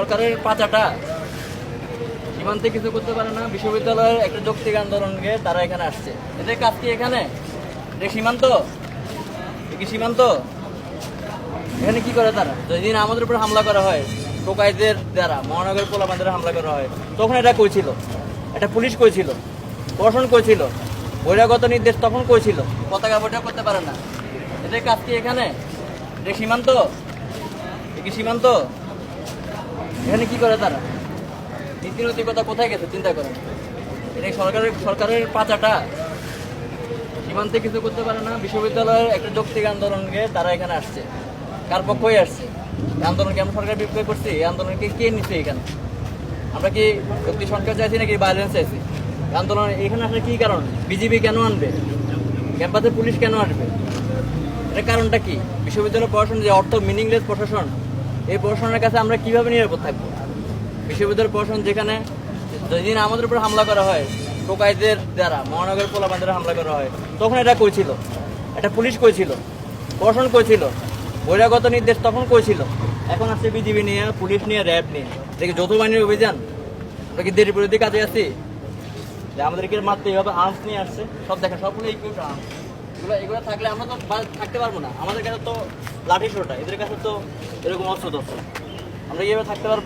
সরকারের পাচাটা সীমান্তে কিছু করতে পারে না। বিশ্ববিদ্যালয়ের একটা যৌক্তিক আন্দোলনকে তারা এখানে আসছে। এদের কাজ কি এখানে? এটা সীমান্ত? কি সীমান্ত? এখানে কি করে তারা? যেদিন আমাদের উপর হামলা করা হয়, টোকাইদের দ্বারা, মহানগর পোলাপানদের হামলা করা হয়, তখন এটা কইছিল এটা পুলিশ কইছিল প্রশাসন কইছিল বহিরাগত নির্দেশ তখন কইছিল পতাকা বৈঠক করতে পারে না। এদের কাজ কি এখানে? এটা সীমান্ত? কি সীমান্ত? এখানে কি করে তারা? নীতি নৈতিকতা কোথায় গেছে? চিন্তা করেন এটা সরকারের সরকারের পাচাটা। সীমান্তে কিছু করতে পারে না। বিশ্ববিদ্যালয়ের একটা যৌক্তিক আন্দোলনকে তারা এখানে আসছে। কার পক্ষই আসছে? আন্দোলনকে আমরা সরকার বিপ্লব করছি। এই আন্দোলনকে কে নিচ্ছে এখানে? আমরা কি যুক্তি সংস্কার চাইছি নাকি ভায়োলেন্স চাইছি? আন্দোলন এখানে আসলে কি কারণ? বিজেপি কেন আনবে? ক্যাম্পাসে পুলিশ কেন আসবে? এর কারণটা কি? বিশ্ববিদ্যালয় প্রশাসন যে অর্থ মিনিংলেস প্রশাসন এই প্রশাসনের কাছে আমরা কীভাবে নিরাপদ থাকব? বিশ্ববিদ্যালয় প্রশাসন যেখানে যেদিন আমাদের উপর হামলা করা হয়, টোকাইদের দ্বারা, মহানগর পোলাপানদের হামলা করা হয়, তখন এটা কইছিল এটা পুলিশ কইছিল প্রশাসন কইছিল বহিরাগত নির্দেশ তখন কইছিল এখন আসছে বিজিবি নিয়ে, পুলিশ নিয়ে, র্যাব নিয়ে। দেখি যৌথ বাহিনীর অভিযান? আমরা কি দেরি বিরোধী কাজে আছি? যে আমাদেরকে মারতে এইভাবে আর্মস নিয়ে আসছে, সব দেখেন, সবগুলো ইকুইপড আর্মস। এগুলো থাকলে আমরা তো থাকতে পারব না। আমাদের কাছে তো লাঠি শোটা, এদের কাছে তো এরকম অস্ত্র আমরা এইভাবে থাকতে পারব